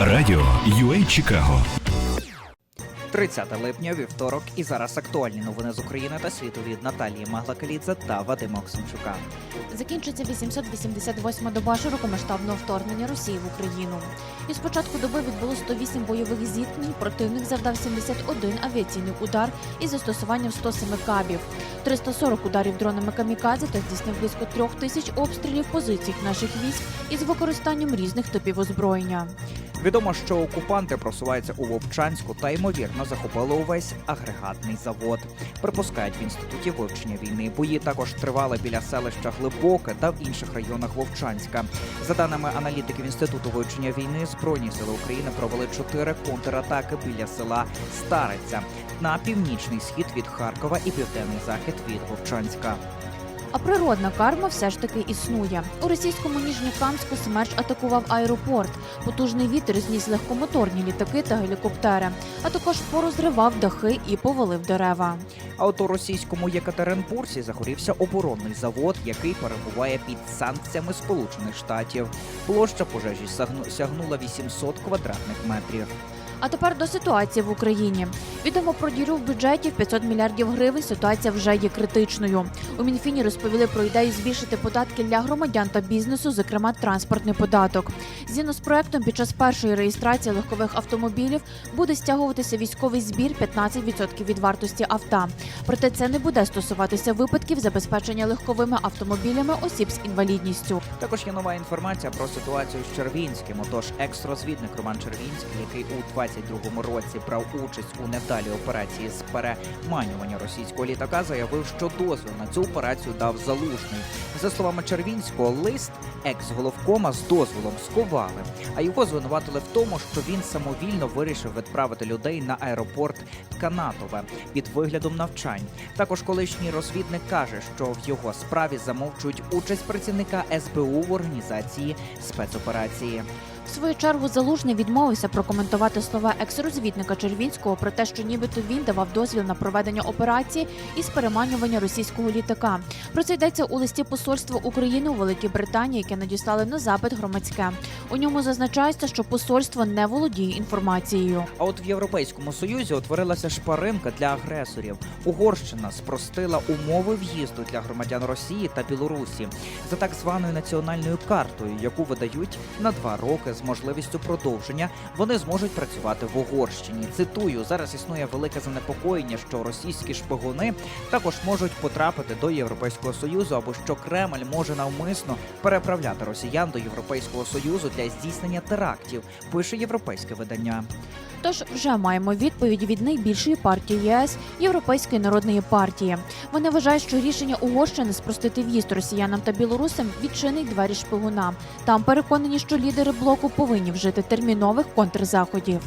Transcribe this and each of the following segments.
Радіо UA Чикаго 30 липня, вівторок, і зараз актуальні новини з України та світу від Наталії Маглакалідзе та Вадима Оксимчука. Закінчиться 888-ма доба широкомасштабного вторгнення Росії в Україну. І з початку доби відбуло 108 бойових зіткнень. Противник завдав 71 авіаційний удар із застосуванням 107 кабів, 340 ударів дронами камікадзе та здійснив близько трьох тисяч обстрілів позицій наших військ із використанням різних типів озброєння. Відомо, що окупанти просуваються у Вовчанську та ймовірно захопили увесь агрегатний завод. Припускають в інституті вивчення війни. Бої також тривали біля селища Глибоке та в інших районах Вовчанська. За даними аналітиків інституту вивчення війни, збройні сили України провели чотири контратаки біля села Стариця на північний схід від Харкова і південний захід від Вовчанська. А природна карма все ж таки існує. У російському Ніжнікамську смерч атакував аеропорт. Потужний вітер зніс легкомоторні літаки та гелікоптери, а також порозривав дахи і повалив дерева. А от у російському Єкатеринбурзі загорівся оборонний завод, який перебуває під санкціями Сполучених Штатів. Площа пожежі сягнула 800 квадратних метрів. А тепер до ситуації в Україні. Відомо про діру в бюджеті в 500 мільярдів гривень. Ситуація вже є критичною. У Мінфіні розповіли про ідею збільшити податки для громадян та бізнесу, зокрема транспортний податок. Згідно з проектом, під час першої реєстрації легкових автомобілів буде стягуватися військовий збір 15% від вартості авто. Проте це не буде стосуватися випадків забезпечення легковими автомобілями осіб з інвалідністю. Також є нова інформація про ситуацію з Червінським. Отож, екс-розвідник Роман Червінський, який у 22-му році брав участь у невдалій операції з переманювання російського літака, заявив, що дозвіл на цю операцію дав залужний. За словами Червінського, лист екс-головкома з дозволом сховали, а його звинуватили в тому, що він самовільно вирішив відправити людей на аеропорт Канатове під виглядом навчань. Також колишній розвідник каже, що в його справі замовчують участь працівника СБУ в організації спецоперації. В свою чергу залужний відмовився прокоментувати слова екс-розвідника Червінського про те, що нібито він давав дозвіл на проведення операції із переманювання російського літака. Про це йдеться у листі посольства України у Великій Британії, яке надіслали на запит громадське. У ньому зазначається, що посольство не володіє інформацією. А от в Європейському Союзі утворилася шпаринка для агресорів. Угорщина спростила умови в'їзду для громадян Росії та Білорусі за так званою національною картою, яку видають на два роки з можливістю продовження. Вони зможуть працювати в Угорщині. Цитую, зараз існує велике занепокоєння, що російські шпигуни також можуть потрапити до Європейського союзу, або що Кремль може навмисно переправляти росіян до Європейського союзу для здійснення терактів. Пише європейське видання. Тож вже маємо відповідь від найбільшої партії ЄС Європейської народної партії. Вони вважають, що рішення Угорщини спростити в'їзд росіянам та білорусам відчинить двері шпигунам. Там переконані, що лідери блоку повинні вжити термінових контрзаходів.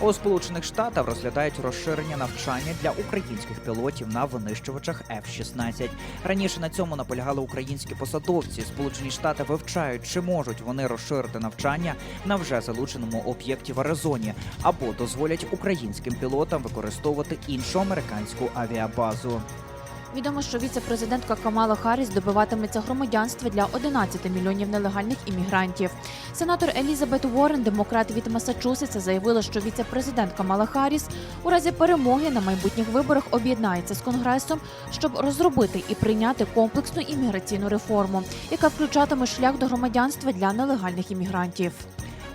У Сполучених Штатах розглядають розширення навчання для українських пілотів на винищувачах F-16. Раніше на цьому наполягали українські посадовці. Сполучені Штати вивчають, чи можуть вони розширити навчання на вже залученому об'єкті в Аризоні, або дозволять українським пілотам використовувати іншу американську авіабазу. Відомо, що віце-президентка Камала Харріс добиватиметься громадянства для 11 мільйонів нелегальних іммігрантів. Сенатор Елізабет Уоррен, демократ від Масачусетса, заявила, що віце-президент Камала Харріс у разі перемоги на майбутніх виборах об'єднається з конгресом, щоб розробити і прийняти комплексну імміграційну реформу, яка включатиме шлях до громадянства для нелегальних іммігрантів.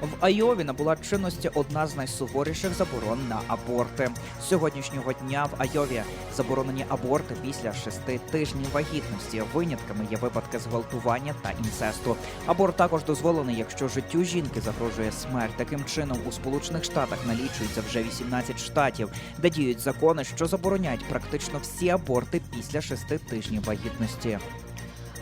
В Айові набула чинності одна з найсуворіших заборон на аборти. З сьогоднішнього дня в Айові заборонені аборти після шести тижнів вагітності. Винятками є випадки зґвалтування та інцесту. Аборт також дозволений, якщо життю жінки загрожує смерть. Таким чином у Сполучених Штатах налічується вже 18 штатів, де діють закони, що забороняють практично всі аборти після шести тижнів вагітності.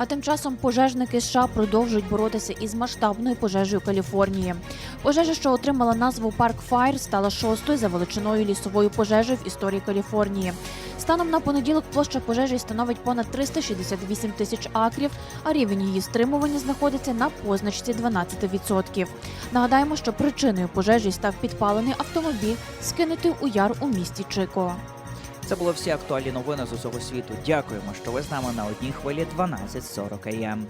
А тим часом пожежники США продовжують боротися із масштабною пожежею Каліфорнії. Пожежа, що отримала назву Парк Файр, стала шостою за величиною лісовою пожежею в історії Каліфорнії. Станом на понеділок площа пожежі становить понад 368 тисяч акрів, а рівень її стримування знаходиться на позначці 12%. Нагадаємо, що причиною пожежі став підпалений автомобіль, скинутий у яр у місті Чико. Це були всі актуальні новини з усього світу. Дякуємо, що ви з нами на одній хвилі 12.40 АМ.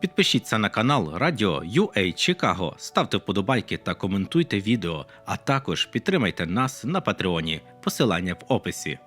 Підпишіться на канал Радіо UA Чикаго, ставте вподобайки та коментуйте відео, а також підтримайте нас на Патреоні. Посилання в описі.